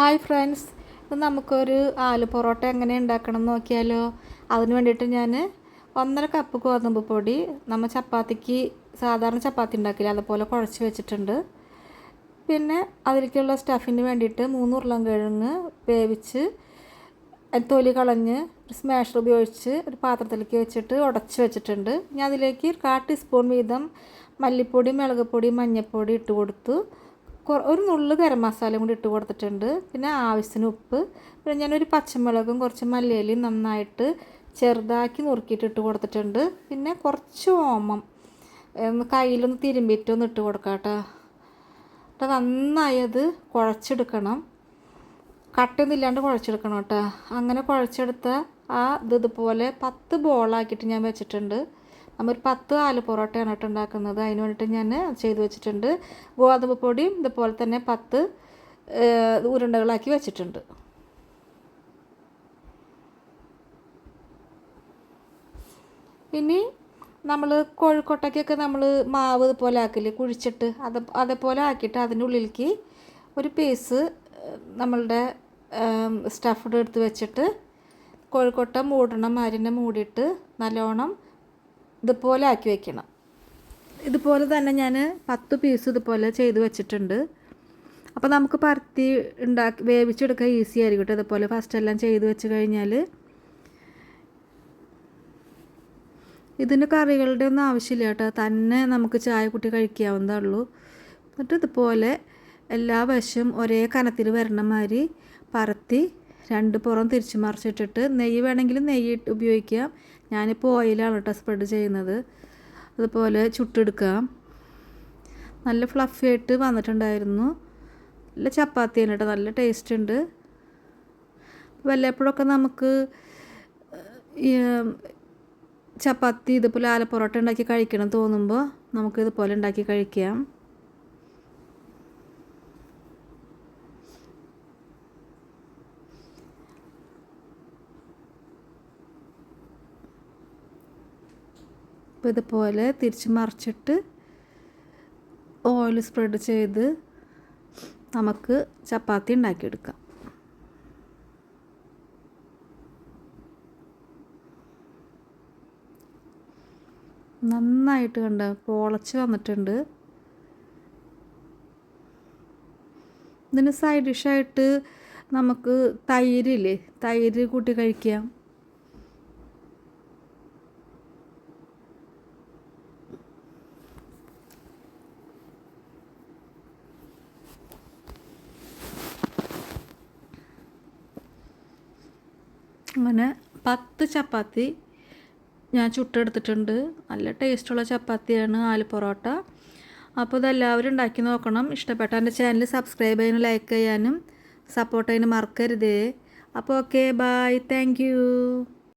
Hi friends ഇത് നമുക്കൊരു ആലു പൊറോട്ട എങ്ങനെ ഉണ്ടാക്കണം എന്ന് നോക്കിയാലോ. അതിന് വേണ്ടിയിട്ട് ഞാൻ ഒന്നര കപ്പ് ഗോതമ്പ് പൊടി നമ്മൾ ചപ്പാത്തിക്ക് സാധാരണ ചപ്പാത്തി ഉണ്ടാക്കില്ല അതുപോലെ കുഴച്ച് വെച്ചിട്ടുണ്ട്. പിന്നെ അതിലേക്കുള്ള സ്റ്റഫിന് വേണ്ടിയിട്ട് മൂന്ന് ഉരുളം കിഴങ്ങ് വേവിച്ച് തൊലി കളഞ്ഞ് ഒരു സ്മാഷർ ഉപയോഗിച്ച് ഒരു പാത്രത്തിലേക്ക് വെച്ചിട്ട് ഉടച്ച് വെച്ചിട്ടുണ്ട്. ഞാൻ അതിലേക്ക് കാ ടീസ്പൂൺ വീതം മല്ലിപ്പൊടി മുളക് പൊടി മഞ്ഞൾപ്പൊടി ഇട്ട് കൊടുത്തു. ഒരു നുള്ളു ഗരം മസാലയും കൂടി ഇട്ട് കൊടുത്തിട്ടുണ്ട്. പിന്നെ ആവശ്യത്തിന് ഉപ്പ്. പിന്നെ ഞാനൊരു പച്ചമുളകും കുറച്ച് മല്ലിയിലയും നന്നായിട്ട് ചെറുതാക്കി നുറുക്കിയിട്ട് ഇട്ട് കൊടുത്തിട്ടുണ്ട്. പിന്നെ കുറച്ച് ഓമം. കയ്യിലൊന്ന് തിരുമ്പിയിട്ടൊന്ന് ഇട്ട് കൊടുക്കാം കേട്ടോ. എന്നിട്ട് നന്നായി അത് കുഴച്ചെടുക്കണം. കട്ടൊന്നും ഇല്ലാണ്ട് കുഴച്ചെടുക്കണം കേട്ടോ. അങ്ങനെ കുഴച്ചെടുത്ത ആ ഇത് ഇതുപോലെ പത്ത് ബോളാക്കിയിട്ട് ഞാൻ വെച്ചിട്ടുണ്ട്. നമ്മൾ പത്ത് ആലു പൊറോട്ടയാണ് കേട്ടോ ഉണ്ടാക്കുന്നത്. അതിന് വേണ്ടിയിട്ട് ഞാൻ ചെയ്ത് വെച്ചിട്ടുണ്ട്. ഗോതമ്പ് പൊടിയും ഇതുപോലെ തന്നെ പത്ത് ഉരുണ്ടകളാക്കി വെച്ചിട്ടുണ്ട്. ഇനി നമ്മൾ കോഴിക്കോട്ടയ്ക്കൊക്കെ നമ്മൾ മാവ് ഇതുപോലെ ആക്കില്ലേ കുഴിച്ചിട്ട് അത് അതേപോലെ ആക്കിയിട്ട് അതിന്റെ ഉള്ളിലേക്ക് ഒരു പീസ് നമ്മളുടെ സ്റ്റഫ്ഡ് എടുത്ത് വെച്ചിട്ട് കോഴിക്കോട്ട മൂടണം അരിനെ മൂടിയിട്ട് നല്ലോണം ഇതുപോലെ ആക്കി വെക്കണം. ഇതുപോലെ തന്നെ ഞാൻ പത്ത് പീസ് ഇതുപോലെ ചെയ്ത് വെച്ചിട്ടുണ്ട്. അപ്പോൾ നമുക്ക് പരത്തി ഉണ്ടാക്കി വേവിച്ചെടുക്കാൻ ഈസി ആയിരിക്കും കേട്ടോ ഇതുപോലെ ഫസ്റ്റ് എല്ലാം ചെയ്ത് വെച്ച് കഴിഞ്ഞാൽ ഇതിന് കറികളുടെ ഒന്നും ആവശ്യമില്ല കേട്ടോ തന്നെ നമുക്ക് ചായ കുട്ടി കഴിക്കാവുന്നതേ ഉള്ളൂ. എന്നിട്ട് ഇതുപോലെ എല്ലാ വശവും ഒരേ കനത്തിൽ വരണ മാതിരി പരത്തി രണ്ട് പുറം തിരിച്ച് മറിച്ചിട്ടിട്ട് നെയ്യ് വേണമെങ്കിൽ നെയ്യ് ഉപയോഗിക്കാം. ഞാനിപ്പോൾ ഓയിലാണ് കേട്ടോ സ്പ്രെഡ് ചെയ്യുന്നത്. അതുപോലെ ചുട്ടെടുക്കാം. നല്ല ഫ്ലഫി ആയിട്ട് വന്നിട്ടുണ്ടായിരുന്നു. നല്ല ചപ്പാത്തിയാണ് കേട്ടോ നല്ല ടേസ്റ്റ് ഉണ്ട്. വല്ലപ്പോഴൊക്കെ നമുക്ക് ചപ്പാത്തി ഇതുപോലെ ആലപ്പൊറോട്ട ഉണ്ടാക്കി കഴിക്കണം തോന്നുമ്പോൾ നമുക്ക് ഇതുപോലെ ഉണ്ടാക്കി കഴിക്കാം. അപ്പോൾ ഇതുപോലെ തിരിച്ച് മറിച്ചിട്ട് ഓയിൽ സ്പ്രെഡ് ചെയ്ത് നമുക്ക് ചപ്പാത്തി ഉണ്ടാക്കിയെടുക്കാം. നന്നായിട്ട് കണ്ട പൊളച്ച് വന്നിട്ടുണ്ട്. ഇതിന് സൈഡ് ഡിഷായിട്ട് നമുക്ക് തൈരില്ലേ തൈര് കൂട്ടി കഴിക്കാം. അങ്ങനെ പത്ത് ചപ്പാത്തി ഞാൻ ചുട്ടെടുത്തിട്ടുണ്ട്. നല്ല ടേസ്റ്റുള്ള ചപ്പാത്തിയാണ് ആലു പൊറോട്ട. അപ്പോൾ ഇതെല്ലാവരും ഉണ്ടാക്കി നോക്കണം. ഇഷ്ടപ്പെട്ട എന്റെ ചാനൽ സബ്സ്ക്രൈബ് ചെയ്യാനും ലൈക്ക് ചെയ്യാനും സപ്പോർട്ട് ചെയ്യാനും മറക്കരുതേ. അപ്പോൾ ഓക്കെ ബായ് താങ്ക്